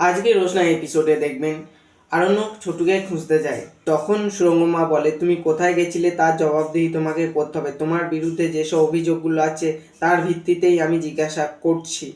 আজকে রোশনা এপিসোডে দেখবেন। আরণ্যক ছোটুকে খুঁজতে যায়। তখন সুরঙ্গমা বলে, তুমি কোথায় গেছিলে? তার জবাবদিহি তোমাকে করতে হবে। তোমার বিরুদ্ধে যেসব অভিযোগগুলো আছে, তার ভিত্তিতেই আমি জিজ্ঞাসা করছি।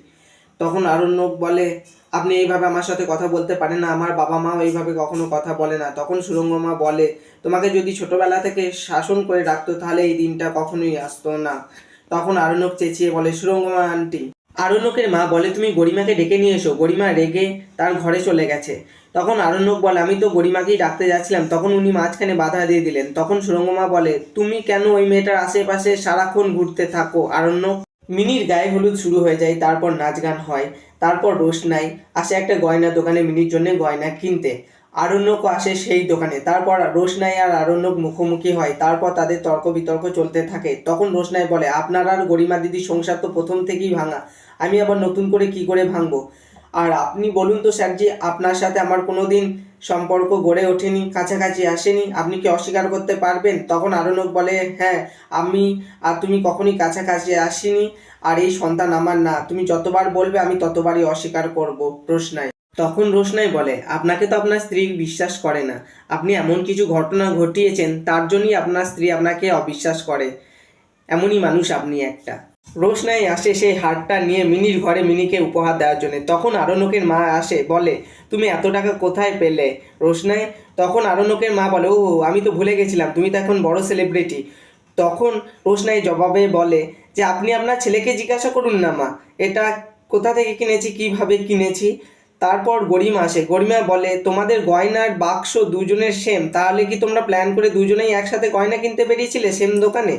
তখন আরণ্যক বলে, আপনি এইভাবে আমার সাথে কথা বলতে পারেন না। আমার বাবা মাও এইভাবে কখনো কথা বলে না। তখন সুরঙ্গমা বলে, তোমাকে যদি ছোটবেলা থেকে শাসন করে রাখতো, তাহলে এই দিনটা কখনোই আসতো না। তখন আরণ্যক চেঁচিয়ে বলে সুরঙ্গমা আন্টি আরণ্যকের মা বলে, তুমি গরিমাকে ডেকে নিয়ে এসো। গরিমা রেগে তার ঘরে চলে গেছে। তখন আরণ্যক বলে, আমি তো গরিমাকেই ডাকতে যাচ্ছিলাম। তখন উনি মাঝখানে বাধা দিয়ে দিলেন। তখন সুরঙ্গমা বলে, তুমি কেন ওই মেয়েটার আশেপাশে সারাক্ষণ ঘুরতে থাকো? আরণ্যক মিনির গায়ে হলুদ শুরু হয়ে যায়, তারপর নাচ গান হয়, তারপর রোশনাই আসে একটা গয়না দোকানে মিনির জন্য গয়না কিনতে। আরণ্যকও আসে সেই দোকানে, তারপর রোশনাই আর আরণ্যক মুখোমুখি হয়, তারপর তাদের তর্ক বিতর্ক চলতে থাকে। তখন রোশনাই বলে, আপনার আর গরিমা দিদির সংসার তো প্রথম থেকেই ভাঙা। আমি আবার নতুন করে কি করে ভাঙবো? আর আপনি বলুন তো স্যারজি আপনার সাথে আমার কোনো দিন সম্পর্ক গড়ে ওঠেনি, কাছাকাছি আসেনি, আপনি কি অস্বীকার করতে পারবেন? তখন আরণ্যক বলে হ্যাঁ আমি আর তুমি কখনই কাছাকাছি আসিনি, আর এই সন্তান আমার না। তুমি যতবার বলবে আমি ততবারই অস্বীকার করব। রোশনাই তখন রোশনাই বলে, আপনাকে তো আপনার স্ত্রী বিশ্বাস করে না। আপনি এমন কিছু ঘটনা ঘটিয়েছেন, তার জন্যই আপনার স্ত্রী আপনাকে অবিশ্বাস করে। এমনই মানুষ আপনি একটা। রোশনাই আসে সেই হারটা নিয়ে মিনির ঘরে মিনিকে উপহার দেওয়ার জন্য। তখন আরণ্যকের মা আসে, বলে, তুমি এত টাকা কোথায় পেলে? রোশনাই, তখন আরণ্যকের মা বলে ও আমি তো ভুলে গেছিলাম, তুমি তো এখন বড় সেলিব্রিটি তখন রোশনাই জবাবে বলে, যে আপনি আপনার ছেলেকে জিজ্ঞাসা করুন না মা, এটা কোথা থেকে কিনেছি, কীভাবে কিনেছি? তারপর গরিমা আসে। গরিমা বলে, তোমাদের গয়নার বাক্স দুজনের সেম তাহলে কি তোমরা প্ল্যান করে দুজনেই একসাথে গয়না কিনতে বেরিয়েছিলে সেম দোকানে?